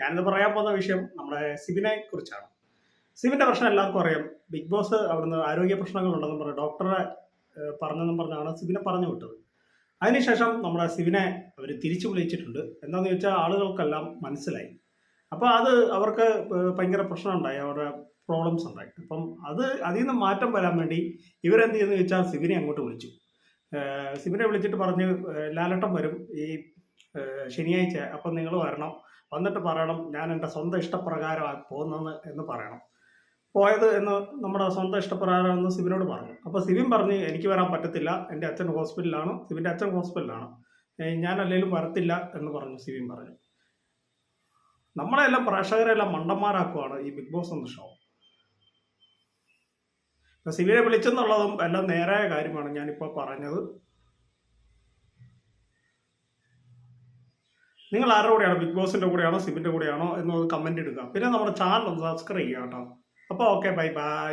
ഞാനിത് പറയാൻ പോകുന്ന വിഷയം നമ്മുടെ സിബിനെ കുറിച്ചാണ്. സിബിന്റെ പ്രശ്നം എല്ലാവർക്കും അറിയാം. ബിഗ് ബോസ് അവിടുന്ന് ആരോഗ്യ പ്രശ്നങ്ങൾ ഉണ്ടെന്നും പറഞ്ഞ് ഡോക്ടറെ പറഞ്ഞെന്നും പറഞ്ഞാണ് സിബിനെ പറഞ്ഞു വിട്ടത്. അതിനുശേഷം നമ്മുടെ സിബിനെ അവർ തിരിച്ചു വിളിച്ചിട്ടുണ്ട്. എന്താണെന്ന് ചോദിച്ചാൽ ആളുകൾക്കെല്ലാം മനസ്സിലായി. അപ്പോൾ അത് അവർക്ക് ഭയങ്കര പ്രശ്നം ഉണ്ടായി അവരുടെ പ്രോബ്ലംസ് ഉണ്ടായി. അപ്പം അത് അതിൽ നിന്ന് മാറ്റം വരാൻ വേണ്ടി ഇവരെന്ത് ചെയ്യുന്നു വെച്ചാൽ സിബിനെ അങ്ങോട്ട് വിളിച്ചു. സിബിനെ വിളിച്ചിട്ട് പറഞ്ഞ് ലാലട്ടം വരും. ഈ ശനിയാഴ്ച അപ്പം നിങ്ങൾ വരണം. വന്നിട്ട് പറയണം ഞാൻ എന്റെ സ്വന്തം ഇഷ്ടപ്രകാരമാണ് പോകുന്നത് എന്ന് പറയണം. പോയത് എന്ന് നമ്മുടെ സ്വന്തം ഇഷ്ടപ്രകാരം എന്ന് സിബിനോട് പറഞ്ഞു. അപ്പോൾ സിബിൻ പറഞ്ഞ് എനിക്ക് വരാൻ പറ്റത്തില്ല. എന്റെ അച്ഛൻ ഹോസ്പിറ്റലിലാണ്. സിബിന്റെ അച്ഛൻ ഹോസ്പിറ്റലിലാണ്. ഞാൻ അല്ലെങ്കിലും വരത്തില്ല എന്ന് പറഞ്ഞു സിബിൻ പറഞ്ഞു. നമ്മളെല്ലാം പ്രേക്ഷകരെല്ലാം മണ്ടന്മാരാക്കുവാണ് ഈ ബിഗ് ബോസ് എന്ന ഷോ സിബിനെ വിളിച്ചെന്നുള്ളതും എല്ലാം നേരായ കാര്യമാണ് ഞാനിപ്പോൾ പറഞ്ഞത്. നിങ്ങൾ ആരുടെ കൂടെയാണ്? ബിഗ് ബോസിന്റെ കൂടെയാണോ? സിബിന്റെ കൂടെയാണോ? എന്ന് കമന്റ് ഇടുക. പിന്നെ നമ്മുടെ ചാനൽ ഒന്ന് സബ്സ്ക്രൈബ് ചെയ്യുക കേട്ടോ. അപ്പോൾ ഓക്കെ ബൈ ബൈ